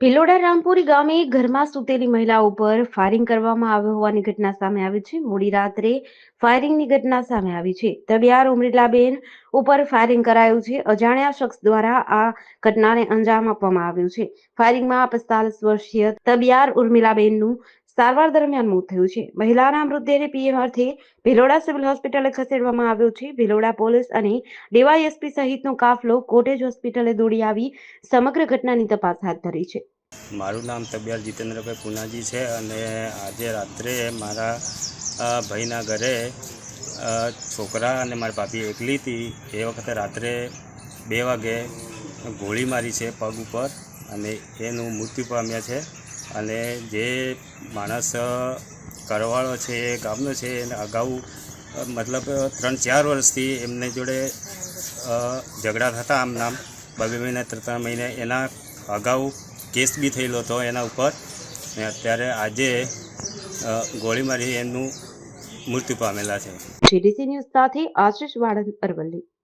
ભિલોડા રામપુરી ગામે ઘરમાં સૂતેલી મહિલા ઉપર ફાયરિંગ કરવામાં આવ્યો હોવાની ઘટના સામે આવી છે. મોડી રાત્રે ફાયરિંગની ઘટના સામે આવી છે. તબિયાર ઉમરીલાબેન ઉપર ફાયરિંગ કરાયું છે. અજાણ્યા શખ્સ દ્વારા આ ઘટનાને અંજામ આપવામાં આવ્યું છે. ફાયરિંગમાં પિસ્તાલીસ વર્ષીય તબિયાર ઉર્મિલાબેનનું સારવાર દરમિયાન મોત થયું છે. મહિલાના મૃતદેહને પીએમ અર્થે ભિલોડા સિવિલ હોસ્પિટલે ખસેડવામાં આવ્યો છે. ભિલોડા પોલીસ અને ડીવાયએસપી સહિતનો કાફલો કોટેજ હોસ્પિટલે દોડી આવી. સમગ્ર ઘટનાની તપાસ હાથ ધરી છે. મારું નામ તબિયાર જીતેન્દ્રભાઈ પુનાજી છે અને આજે રાત્રે મારા ભાઈના ઘરે છોકરા અને મારી ભાભી એકલી હતી. એ વખતે રાત્રે બે વાગે ગોળી મારી છે પગ ઉપર અને એનું મૃત્યુ પામ્યા છે. અને જે માણસ કરવાળો છે, એ ગામનો છે, એને અગાઉ મતલબ ત્રણ ચાર વર્ષથી એમને જોડે ઝઘડા થતા આમ નામ બે બે મહિને, ત્રણ ત્રણ મહિને એના અગાઉ કેસ બી થયેલો હતો એના ઉપર. ને અત્યારે આજે ગોળી મારી એમનું મૃત્યુ પામેલા છે. જીડીસી ન્યૂઝ સાથે આશીષ વાળંદ અરવલ્લી.